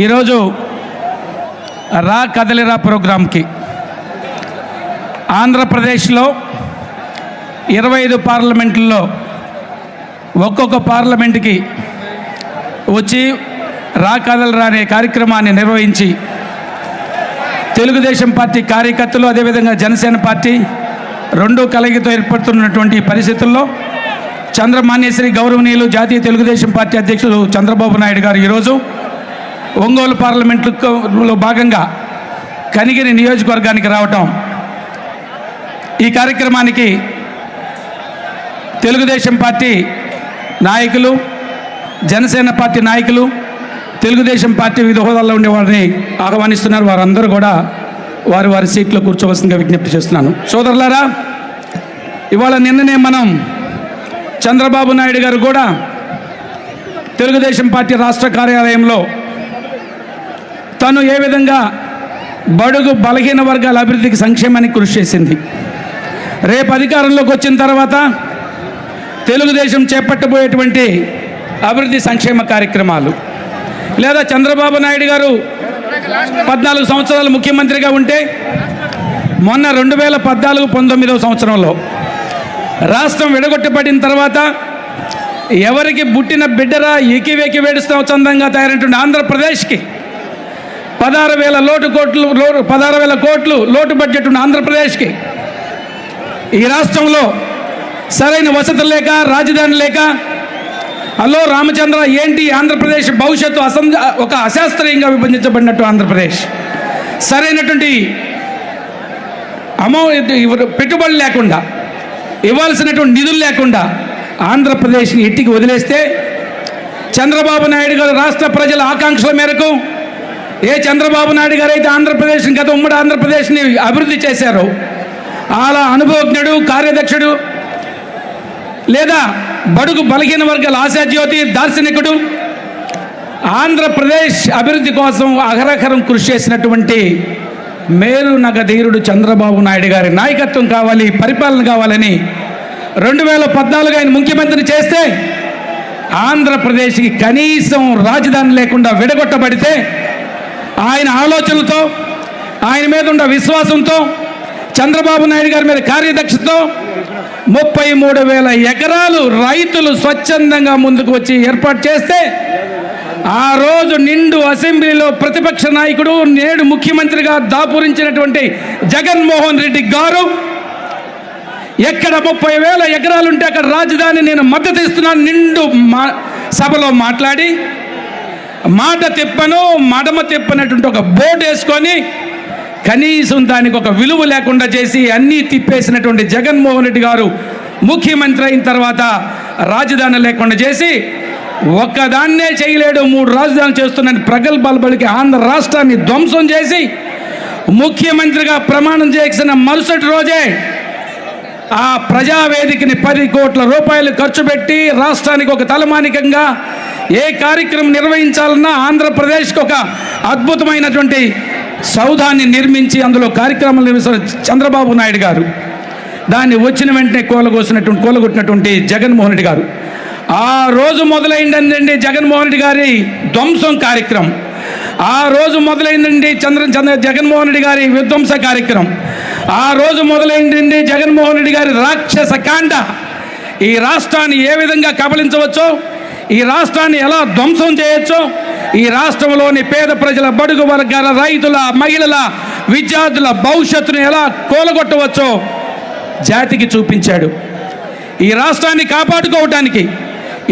ఈరోజు రా కదలిరా ప్రోగ్రాంకి ఆంధ్రప్రదేశ్లో ఇరవై ఐదు పార్లమెంట్లలో ఒక్కొక్క పార్లమెంట్కి వచ్చి రా కదలరా అనే కార్యక్రమాన్ని నిర్వహించి తెలుగుదేశం పార్టీ కార్యకర్తలు అదేవిధంగా జనసేన పార్టీ రెండు కలయికతో ఏర్పడుతున్నటువంటి పరిస్థితుల్లో చంద్రమాన్యశ్రీ గౌరవనీయులు జాతీయ తెలుగుదేశం పార్టీ అధ్యక్షులు చంద్రబాబు నాయుడు గారు ఈరోజు ఒంగోలు పార్లమెంట్లో భాగంగా కనిగిరి నియోజకవర్గానికి రావటం ఈ కార్యక్రమానికి తెలుగుదేశం పార్టీ నాయకులు జనసేన పార్టీ నాయకులు తెలుగుదేశం పార్టీ వివిధ హోదాల్లో ఉండే వారిని ఆహ్వానిస్తున్నారు. వారందరూ కూడా వారి వారి సీట్లో కూర్చోవలసిందిగా విజ్ఞప్తి చేస్తున్నాను. సోదరులారా ఇవాళ నిన్ననే మనం చంద్రబాబు నాయుడు గారు కూడా తెలుగుదేశం పార్టీ రాష్ట్ర కార్యాలయంలో తను ఏ విధంగా బడుగు బలహీన వర్గాల అభివృద్ధికి సంక్షేమానికి కృషి చేసింది. రేపు అధికారంలోకి వచ్చిన తర్వాత తెలుగుదేశం చేపట్టబోయేటువంటి అభివృద్ధి సంక్షేమ కార్యక్రమాలు లేదా చంద్రబాబు నాయుడు గారు పద్నాలుగు సంవత్సరాలు ముఖ్యమంత్రిగా ఉంటే మొన్న రెండు వేల పద్నాలుగు పంతొమ్మిదవ సంవత్సరంలో రాష్ట్రం విడగొట్టబడిన తర్వాత ఎవరికి పుట్టిన బిడ్డరా ఎకివేకి వేడుస్తాం చందంగా తయారైనటువంటి ఆంధ్రప్రదేశ్కి పదహారు వేల లోటు కోట్లు లోటు పదహారు వేల కోట్లు లోటు బడ్జెట్ ఉన్న ఆంధ్రప్రదేశ్కి. ఈ రాష్ట్రంలో సరైన వసతులు లేక రాజధాని లేక హలో రామచంద్ర ఏంటి ఆంధ్రప్రదేశ్ భవిష్యత్తు అసం ఒక అశాస్త్రీయంగా విభజించబడినట్టు ఆంధ్రప్రదేశ్. సరైనటువంటి అమౌ పెట్టుబడులు లేకుండా ఇవ్వాల్సినటువంటి నిధులు లేకుండా ఆంధ్రప్రదేశ్ని ఎట్టికి వదిలేస్తే చంద్రబాబు నాయుడు గారు రాష్ట్ర ప్రజల ఆకాంక్షల మేరకు ఏ చంద్రబాబు నాయుడు గారు అయితే ఆంధ్రప్రదేశ్ని గత ఉమ్మడి ఆంధ్రప్రదేశ్ని అభివృద్ధి చేశారు. అలా అనుభవజ్ఞుడు కార్యదక్షుడు లేదా బడుగు బలహీన వర్గాల ఆశాజ్యోతి దార్శనికుడు ఆంధ్రప్రదేశ్ అభివృద్ధి కోసం అహరహరం కృషి చేసినటువంటి మేరు నగధీరుడు చంద్రబాబు నాయుడు గారి నాయకత్వం కావాలి పరిపాలన కావాలని రెండు వేల పద్నాలుగు ఆయన ముఖ్యమంత్రి చేస్తే ఆంధ్రప్రదేశ్కి కనీసం రాజధాని లేకుండా విడగొట్టబడితే ఆయన ఆలోచనలతో ఆయన మీద ఉన్న విశ్వాసంతో చంద్రబాబు నాయుడు గారి మీద కార్యదక్షతతో ముప్పై మూడు వేల ఎకరాలు రైతులు స్వచ్ఛందంగా ముందుకు వచ్చి ఏర్పాటు చేస్తే ఆ రోజు నిండు అసెంబ్లీలో ప్రతిపక్ష నాయకుడు నేడు ముఖ్యమంత్రిగా దాపురించినటువంటి జగన్మోహన్ రెడ్డి గారు ఎక్కడ ముప్పై వేల ఎకరాలుంటే అక్కడ రాజధాని నేను మద్దతు ఇస్తున్నాను నిండు మా సభలో మాట్లాడి మాట తిప్పను మడమ తిప్పనటువంటి ఒక బోర్డు వేసుకొని కనీసం దానికి ఒక విలువ లేకుండా చేసి అన్నీ తిప్పేసినటువంటి జగన్మోహన్ రెడ్డి గారు ముఖ్యమంత్రి అయిన తర్వాత రాజధాని లేకుండా చేసి ఒక్కదాన్నే చేయలేడు మూడు రాజధానులు చేస్తున్న ప్రగల్భాలు బలికి ఆంధ్ర రాష్ట్రాన్ని ధ్వంసం చేసి ముఖ్యమంత్రిగా ప్రమాణం చేసిన మరుసటి రోజే ఆ ప్రజావేదికని పది కోట్ల రూపాయలు ఖర్చు పెట్టి రాష్ట్రానికి ఒక తలమానికంగా ఏ కార్యక్రమం నిర్వహించాలన్నా ఆంధ్రప్రదేశ్కి ఒక అద్భుతమైనటువంటి సౌధాన్ని నిర్మించి అందులో కార్యక్రమాలు నిర్వహిస్తున్న చంద్రబాబు నాయుడు గారు దాన్ని వచ్చిన వెంటనే కూలగోసినటువంటి కూలగొట్టినటువంటి జగన్మోహన్ రెడ్డి గారు. ఆ రోజు మొదలైందండి జగన్మోహన్ రెడ్డి గారి ధ్వంసం కార్యక్రమం. ఆ రోజు మొదలైందండి చంద్ర చంద్ర జగన్మోహన్ రెడ్డి గారి విధ్వంస కార్యక్రమం. ఆ రోజు మొదలైందండి జగన్మోహన్ రెడ్డి గారి రాక్షస కాండ. ఈ రాష్ట్రాన్ని ఏ విధంగా కబలించవచ్చో ఈ రాష్ట్రాన్ని ఎలా ధ్వంసం చేయొచ్చో ఈ రాష్ట్రంలోని పేద ప్రజల బడుగు వర్గాల రైతుల మహిళల విద్యార్థుల భవిష్యత్తును ఎలా కూలగొట్టవచ్చో జాతికి చూపించాడు. ఈ రాష్ట్రాన్ని కాపాడుకోవటానికి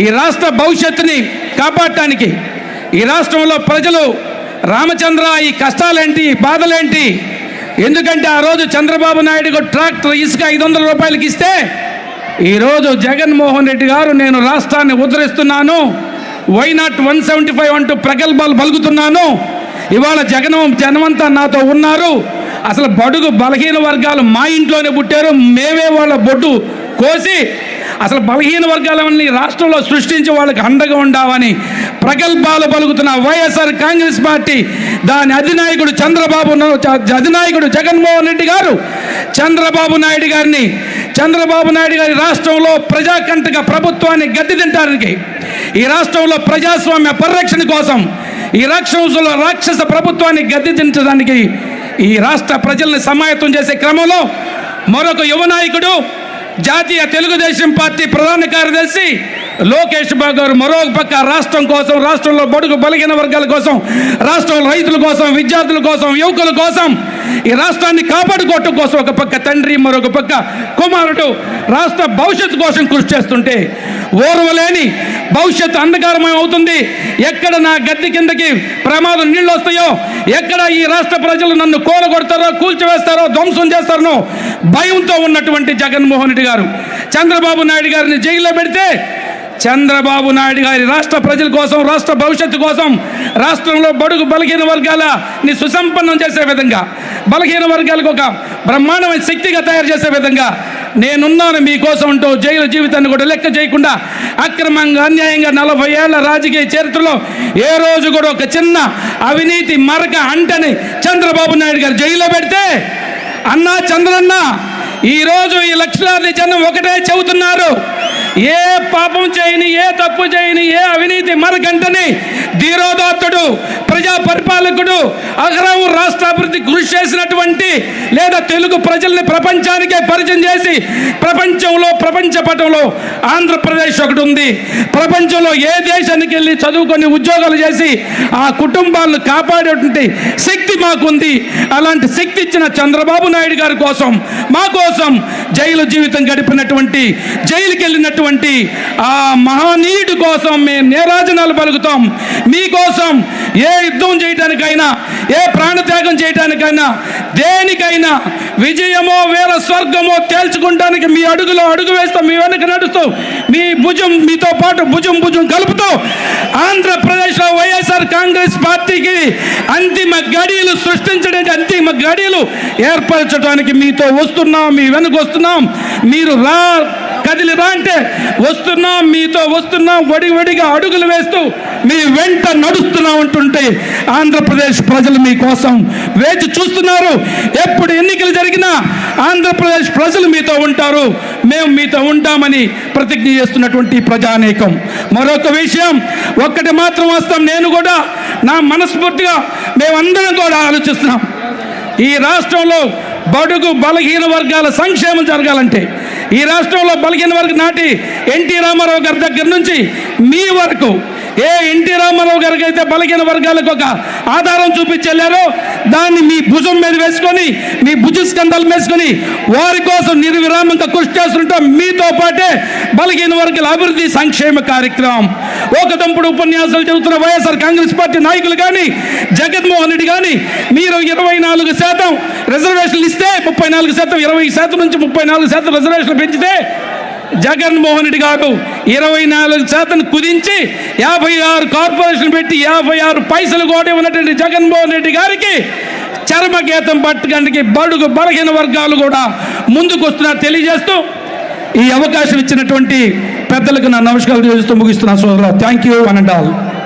ఈ రాష్ట్ర భవిష్యత్తుని కాపాడటానికి ఈ రాష్ట్రంలో ప్రజలు రామచంద్ర ఈ కష్టాలేంటి బాధలేంటి? ఎందుకంటే ఆ రోజు చంద్రబాబు నాయుడు ట్రాక్టర్ ఇసుక ఐదు వందల రూపాయలకి ఇస్తే ఈరోజు జగన్మోహన్ రెడ్డి గారు నేను రాష్ట్రాన్ని ఉద్ధరిస్తున్నాను. Why not one seventy five అంటూ ప్రగల్భాలు పలుకుతున్నాను? ఇవాళ జగన్ జనమంతా నాతో ఉన్నారు. అసలు బడుగు బలహీన వర్గాలు మా ఇంట్లోనే పుట్టారు. మేమే వాళ్ళ బొడ్డు కోసి అసలు బలహీన వర్గాలన్నీ రాష్ట్రంలో సృష్టించి వాళ్ళకి అండగా ఉండావని ప్రగల్భాలు పలుకుతున్న వైఎస్ఆర్ కాంగ్రెస్ పార్టీ దాని అధినాయకుడు చంద్రబాబు అధినాయకుడు జగన్మోహన్ రెడ్డి గారు చంద్రబాబు నాయుడు గారిని చంద్రబాబు నాయుడు గారి రాష్ట్రంలో ప్రజాకంటక ప్రభుత్వాన్ని గద్దె తింటానికి ఈ రాష్ట్రంలో ప్రజాస్వామ్య పరిరక్షణ కోసం ఈ రాక్షసుల రాక్షస ప్రభుత్వాన్ని గద్దెదించడానికి ఈ రాష్ట్ర ప్రజల్ని సమాయత్తం చేసే క్రమంలో మరొక యువ నాయకుడు జాతీయ తెలుగుదేశం పార్టీ ప్రధాన కార్యదర్శి లోకేష్ బాబు గారు మరో పక్క రాష్ట్రం కోసం రాష్ట్రంలో బడుగు బలిగిన వర్గాల కోసం రాష్ట్రంలో రైతుల కోసం విద్యార్థుల కోసం యువకుల కోసం ఈ రాష్ట్రాన్ని కాపాడుకోవటం కోసం ఒక పక్క తండ్రి మరొక పక్క కుమారుడు రాష్ట్ర భవిష్యత్తు కోసం కృషి చేస్తుంటే ఓర్వలేని భవిష్యత్తు అంధకారమయం అవుతుంది. ఎక్కడ నా గద్దె కిందకి ప్రమాదం నీళ్ళు వస్తాయో ఎక్కడ ఈ రాష్ట్ర ప్రజలు నన్ను కూలగొడతారో కూల్చివేస్తారో ధ్వంసం చేస్తారనో భయంతో ఉన్నటువంటి జగన్మోహన్ రెడ్డి గారు చంద్రబాబు నాయుడు గారిని జైల్లో పెడితే చంద్రబాబు నాయుడు గారి రాష్ట్ర ప్రజల కోసం రాష్ట్ర భవిష్యత్తు కోసం రాష్ట్రంలో బడుగు బలహీన వర్గాలని సుసంపన్నం చేసే విధంగా బలహీన వర్గాలకు ఒక బ్రహ్మాండమైన శక్తిగా తయారు చేసే విధంగా నేనున్నాను మీకోసం అంటూ జైలు జీవితాన్ని కూడా లెక్క చేయకుండా అక్రమంగా అన్యాయంగా నలభై ఏళ్ళ రాజకీయ చరిత్రలో ఏ రోజు కూడా ఒక చిన్న అవినీతి మరక అంటని చంద్రబాబు నాయుడు గారు జైల్లో పెడితే అన్నా చంద్రన్న ఈరోజు ఈ లక్షలాది జనం ఒకటే చెబుతున్నారు. ఏ పాపం చేయని ఏ తప్పు చేయని ఏ అవినీతి మరగంటని ధీరోదాత్తుడు ప్రజా పరిపాలకుడు అగ్రహం రాష్ట్ర అభివృద్ధి కృషి చేసినటువంటి లేదా తెలుగు ప్రజల్ని ప్రపంచానికే పరిచయం చేసి ప్రపంచంలో ప్రపంచ పటంలో ఆంధ్రప్రదేశ్ ఒకటి ఉంది. ప్రపంచంలో ఏ దేశానికి వెళ్ళి చదువుకొని ఉద్యోగాలు చేసి ఆ కుటుంబాలను కాపాడేటువంటి శక్తి మాకుంది. అలాంటి శక్తి ఇచ్చిన చంద్రబాబు నాయుడు గారి కోసం మా కోసం జైలు జీవితం గడిపినటువంటి జైలుకి వెళ్ళినటువంటి ఆ మహనీయుడి కోసం మేము నేరాజనాలు పలుకుతాం. మీకోసం ఏ యుద్ధం చేయటానికైనా ఏ ప్రాణత్యాగం చేయటానికైనా దేనికైనా విజయమో వేల స్వర్గమో తేల్చుకుంటానికి మీ అడుగులో అడుగు వేస్తాం మీ వెనక నడుస్తూ మీ భుజం మీతో పాటు భుజం భుజం కలుపుతూ ఆంధ్రప్రదేశ్లో వైఎస్ఆర్ కాంగ్రెస్ పార్టీకి అంతిమ గడియలు సృష్టించడానికి అంతిమ గడియలు ఏర్పరచడానికి మీతో వస్తున్నాం మీ వెనుక వస్తున్నాం. మీరు రా కదిలి రా అంటే వస్తున్నాం మీతో వస్తున్నాం వడి వడిగా అడుగులు వేస్తూ మీ వెంట నడుస్తున్నాం అంటుంటే ఆంధ్రప్రదేశ్ ప్రజలు మీకోసం వేచి చూస్తున్నారు. ఎప్పుడు ఎన్నికలు జరిగినా ఆంధ్రప్రదేశ్ ప్రజలు మీతో ఉంటారు. మేము మీతో ఉంటామని ప్రతిజ్ఞ చేస్తున్నటువంటి ప్రజానేకం. మరొక విషయం ఒక్కటి మాత్రం వస్తాం నేను కూడా నా మనస్ఫూర్తిగా మేమందరం కూడా ఆలోచిస్తున్నాం. ఈ రాష్ట్రంలో బడుగు బలహీన వర్గాల సంక్షేమం జరగాలంటే ఈ రాష్ట్రంలో బలహీన వర్గ నాటి ఎన్టీ రామారావు గారి దగ్గర నుంచి మీ వరకు ఏ ఎన్టీ రామారావు గారికి అయితే బలహీన వర్గాలకు ఒక ఆధారం చూపించెళ్ళారో దాన్ని మీ భుజం మీద వేసుకొని మీ భుజ స్కంధాలు వేసుకొని వారి కోసం నిర్విరామంగా కృషి చేస్తుంటాం. మీతో పాటే బలహీన వర్గాల అభివృద్ధి సంక్షేమ కార్యక్రమం. ఒక దంపుడు ఉపన్యాసాలు చెబుతున్న వైఎస్ఆర్ కాంగ్రెస్ పార్టీ నాయకులు కానీ జగన్మోహన్ రెడ్డి కానీ మీరు ఇరవై నాలుగు శాతం రిజర్వేషన్లు ఇస్తే ముప్పై నాలుగు శాతం ఇరవై శాతం నుంచి ముప్పై నాలుగు శాతం రిజర్వేషన్లు పెంచితే జగన్మోహన్ రెడ్డి గారు ఇరవై నాలుగు శాతం కుదించి యాభై ఆరు కార్పొరేషన్ పెట్టి యాభై ఆరు పైసలు కూడా ఉన్నటువంటి జగన్మోహన్ రెడ్డి గారికి చర్మగీతం పట్టడానికి బడుగు బలహీన వర్గాలు కూడా ముందుకు వస్తున్నారు. తెలియజేస్తూ ఈ అవకాశం ఇచ్చినటువంటి పెద్దలకు నా నమస్కారాలు చేస్తూ ముగిస్తున్నా సోదరు థ్యాంక్ యూ వన్